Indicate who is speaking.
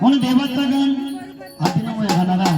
Speaker 1: म्हणून देवाचा गण अभिनव घालणारा